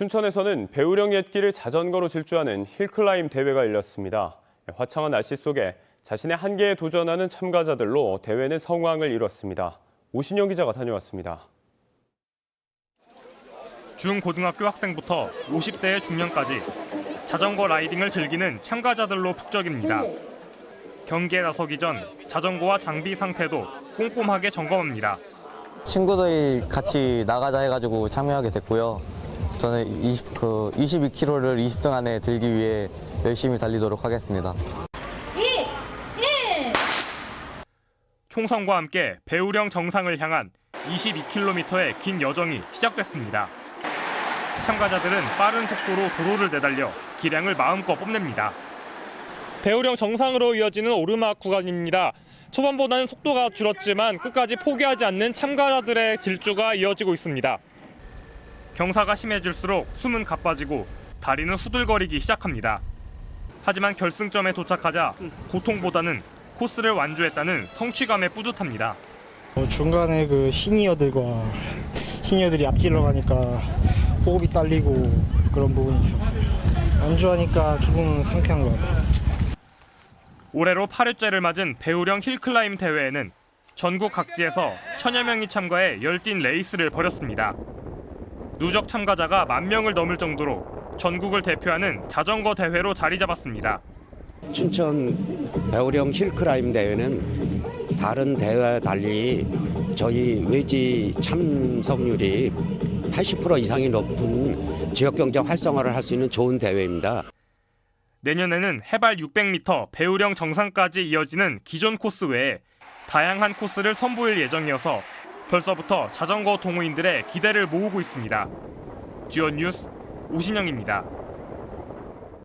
춘천에서는 배우령 옛길을 자전거로 질주하는 힐클라임 대회가 열렸습니다. 화창한 날씨 속에 자신의 한계에 도전하는 참가자들로 대회는 성황을 이뤘습니다. 오신영 기자가 다녀왔습니다. 중고등학교 학생부터 50대의 중년까지 자전거 라이딩을 즐기는 참가자들로 북적입니다. 경기에 나서기 전 자전거와 장비 상태도 꼼꼼하게 점검합니다. 친구들이 같이 나가자 해가지고 참여하게 됐고요. 저는 20, 그 22km를 20등 안에 들기 위해 열심히 달리도록 하겠습니다. 총성과 함께 배우령 정상을 향한 22km의 긴 여정이 시작됐습니다. 참가자들은 빠른 속도로 도로를 내달려 기량을 마음껏 뽐냅니다. 배우령 정상으로 이어지는 오르막 구간입니다. 초반보다는 속도가 줄었지만 끝까지 포기하지 않는 참가자들의 질주가 이어지고 있습니다. 경사가 심해질수록 숨은 가빠지고 다리는 후들거리기 시작합니다. 하지만 결승점에 도착하자 고통보다는 코스를 완주했다는 성취감에 뿌듯합니다. 어, 중간에 그 시니어들과 시니어들이 앞질러 가니까 호흡이 딸리고 그런 부분이 있었어요. 완주하니까 기분은 상쾌한 것 같아요. 올해로 8회째를 맞은 배우령 힐클라임 대회에는 전국 각지에서 천여 명이 참가해 열띤 레이스를 벌였습니다. 누적 참가자가 만 명을 넘을 정도로 전국을 대표하는 자전거 대회로 자리 잡았습니다. 춘천 배우령 힐클라임 대회는 다른 대회와 달리 저희 외지 참석률이 80% 이상이 높은 지역 경제 활성화를 할 수 있는 좋은 대회입니다. 내년에는 해발 600m 배우령 정상까지 이어지는 기존 코스 외에 다양한 코스를 선보일 예정이어서 벌써부터 자전거 동호인들의 기대를 모으고 있습니다. 지원 뉴스 오신영입니다.